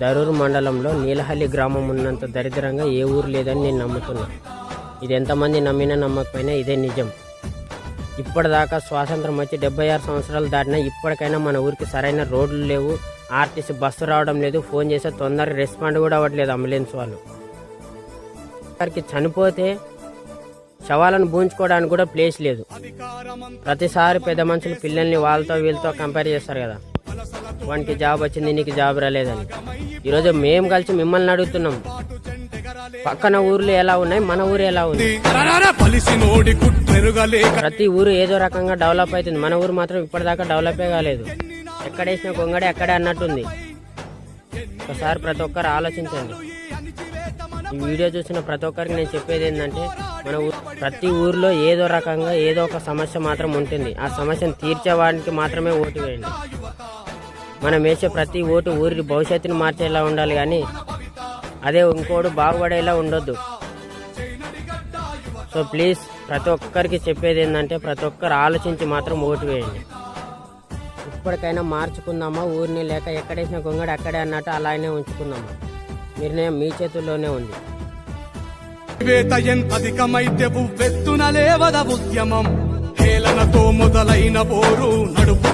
దరూరు మండలంలో నీలహల్లి గ్రామం ఉన్నంత దరిద్రంగా ఏ ఊరు లేదని నేను నమ్ముతున్నా. ఇది ఎంతమంది నమ్మినా నమ్మకపోయినా ఇదే నిజం. ఇప్పటిదాకా స్వాతంత్రం వచ్చి డెబ్బై ఆరు సంవత్సరాలు దాటినా ఇప్పటికైనా మన ఊరికి సరైన రోడ్లు లేవు ఆర్టీసీ బస్సు రావడం లేదు ఫోన్ చేస్తే తొందరగా రెస్పాండ్ కూడా అవ్వట్లేదు అంబులెన్స్ వాళ్ళు. వారికి చనిపోతే శవాలను బూంచుకోవడానికి కూడా ప్లేస్ లేదు. ప్రతిసారి పెద్ద మనుషులు పిల్లల్ని వాళ్ళతో వీళ్ళతో కంపేర్ చేస్తారు కదా. వానికి జాబ్ వచ్చింది నీకు జాబ్ రాలేదని. ఈరోజు మేము కలిసి మిమ్మల్ని అడుగుతున్నాం. పక్కన ఊర్లు ఎలా ఉన్నాయి? మన ఊరు ఎలా ఉంది? ప్రతి ఊరు ఏదో రకంగా డెవలప్ అవుతుంది. మన ఊరు మాత్రం ఇప్పటిదాకా డెవలపే కాలేదు. ఎక్కడేసిన కొంగడే అక్కడే అన్నట్టుంది. ఒకసారి ప్రతి ఒక్కరు ఆలోచించండి. ఈ వీడియో చూసిన ప్రతి ఒక్కరికి నేను చెప్పేది ఏంటంటే మన ప్రతి ఊర్లో ఏదో రకంగా ఏదో ఒక సమస్య మాత్రం ఉంటుంది. ఆ సమస్యను తీర్చేవాడికి మాత్రమే ఓటు వేయండి. మనం వేసే ప్రతి ఓటు ఊరి భవిష్యత్తుని మార్చేలా ఉండాలి కానీ అదే ఇంకోడు బాగుపడేలా ఉండొద్దు. సో ప్లీజ్ ప్రతి ఒక్కరికి చెప్పేది ఏంటంటే ప్రతి ఒక్కరు ఆలోచించి మాత్రం ఓటు వేయండి. ఇప్పటికైనా మార్చుకుందామా? ఊరిని లేక ఎక్కడేసిన గొంగడి అక్కడే అన్నట్టు అలానే ఉంచుకుందామా? నిర్ణయం మీ చేతుల్లోనే ఉంది. వేత లేవద ఉద్యమం. హేళనతో మొదలైన పోరు నడుపు